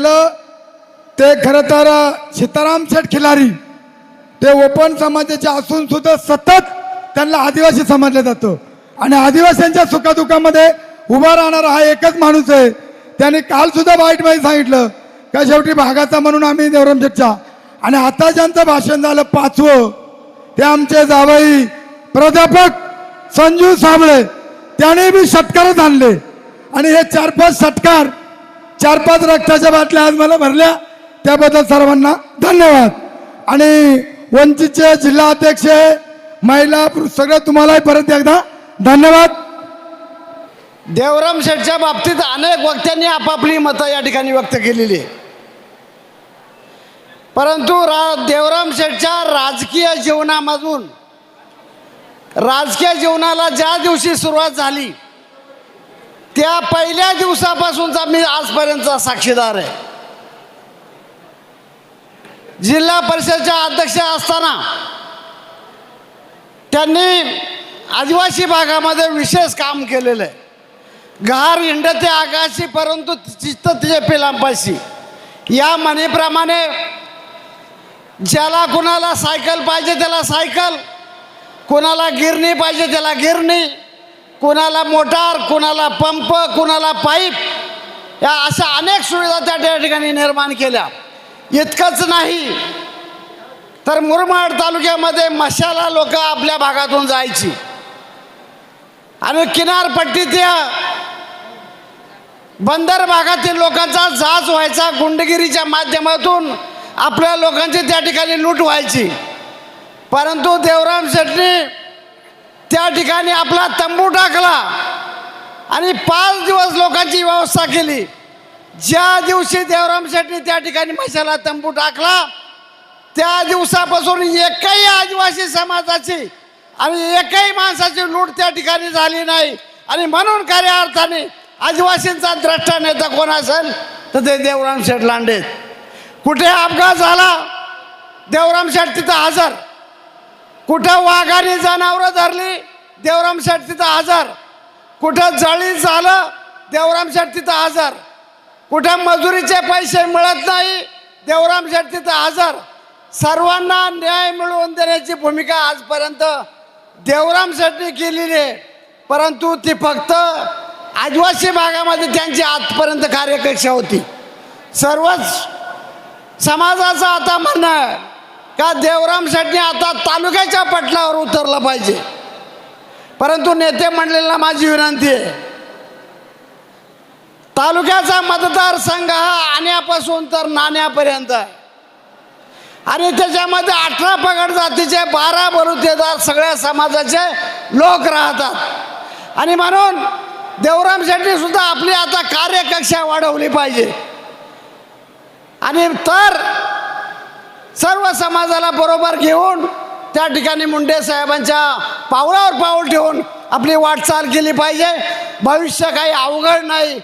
केलं ते खरं तर सीताराम शेठ खिलारी ते ओपन समाजाचे असून सुद्धा सतत त्यांना आदिवासी समजलं जातं. आणि आदिवासींच्या सुखदुःखामध्ये उभा राहणारा हा एकच माणूस आहे. त्याने काल सुद्धा वाईटमध्ये सांगितलं का शेवटी भागाचा म्हणून आम्ही देवरमशेठच्या आणि आता ज्यांचं भाषण झालं पाचवं ते आमचे जावई प्राध्यापक संजू साबळे. त्याने बी षटकारच आणले. आणि हे चार पाच षटकार चार पाच रक्ताच्या बाटल्या आज मला भरल्या. त्याबद्दल सर्वांना धन्यवाद. आणि वंचितचे जिल्हा अध्यक्ष महिला पुरुष सगळं तुम्हालाही परत एकदा धन्यवाद. देवराम शेठच्या बाबतीत अनेक वक्त्यांनी आपापली मतं या ठिकाणी व्यक्त केलेली आहे परंतु रा देवराम शेठच्या राजकीय जीवनामधून राजकीय जीवनाला ज्या दिवशी सुरुवात झाली त्या पहिल्या दिवसापासूनचा मी आजपर्यंतचा साक्षीदार आहे. जिल्हा परिषदच्या अध्यक्ष असताना त्यांनी आदिवासी भागामध्ये विशेष काम केलेलं आहे. घार हिंडते आकाशी परंतु चित्त तिचे पिलांपाशी. या म्हणीप्रमाणे ज्याला कुणाला सायकल पाहिजे त्याला सायकल कुणाला गिरणी पाहिजे त्याला गिरणी. कुणाला मोटार कुणाला पंप कुणाला पाईप या अशा अनेक सुविधा त्या ठिकाणी निर्माण केल्या. इतकंच नाही तर मुरमाड तालुक्यामध्ये मशाला लोक आपल्या भागातून जायची. आणि किनारपट्टीत बंदर भागातील लोकांचा जाच व्हायचा गुंडगिरीच्या माध्यमातून आपल्या लोकांची त्या ठिकाणी लूट व्हायची. परंतु देवराम शेट्टी त्या ठिकाणी आपला तंबू टाकला आणि पाच दिवस लोकांची व्यवस्था केली. ज्या दिवशी देवराम शेट्टी त्या ठिकाणी मशाला तंबू टाकला त्या दिवसापासून एकही आदिवासी समाजाची आणि एकही माणसाची लूट त्या ठिकाणी झाली नाही. आणि म्हणून खऱ्या अर्थाने आदिवासींचा द्रष्टा नेता कोण असेल तर ते देवराम शेठ लांडे कुठे अपघात झाला देवराम शेठ तिथं हजर. कुठं वाघाने जनावरं धरली? देवराम शेठ तिथं आजार. कुठं जळी झालं? देवराम शेठ तिथं आजार. कुठं मजुरीचे पैसे मिळत नाही? देवराम शेठ तिथं आजार. सर्वांना न्याय मिळवून देण्याची भूमिका आजपर्यंत देवराम शेठने केलेली आहे. परंतु ती फक्त आदिवासी भागामध्ये त्यांची आजपर्यंत कार्यकक्षा होती. सर्वच समाजाचं आता म्हणणं का देवराम शेट्टी आता तालुक्याच्या पटलावर उतरलं पाहिजे? परंतु नेते मंडळीला माझी विनंती आहे. तालुक्याचा मतदारसंघ हा आण्यापासून तर नाण्यापर्यंत आहे. आणि त्याच्यामध्ये अठरा पगड जातीचे बारा बलुतेदार सगळ्या समाजाचे लोक राहतात. आणि म्हणून देवराम शेट्टी सुद्धा आपली आता कार्यकक्षा वाढवली पाहिजे. आणि तर सर्व समाजाला बरोबर घेऊन त्या ठिकाणी मुंडे साहेबांच्या पावलावर पाऊल ठेवून आपली वाटचाल केली पाहिजे. भविष्य काही अवघड नाही.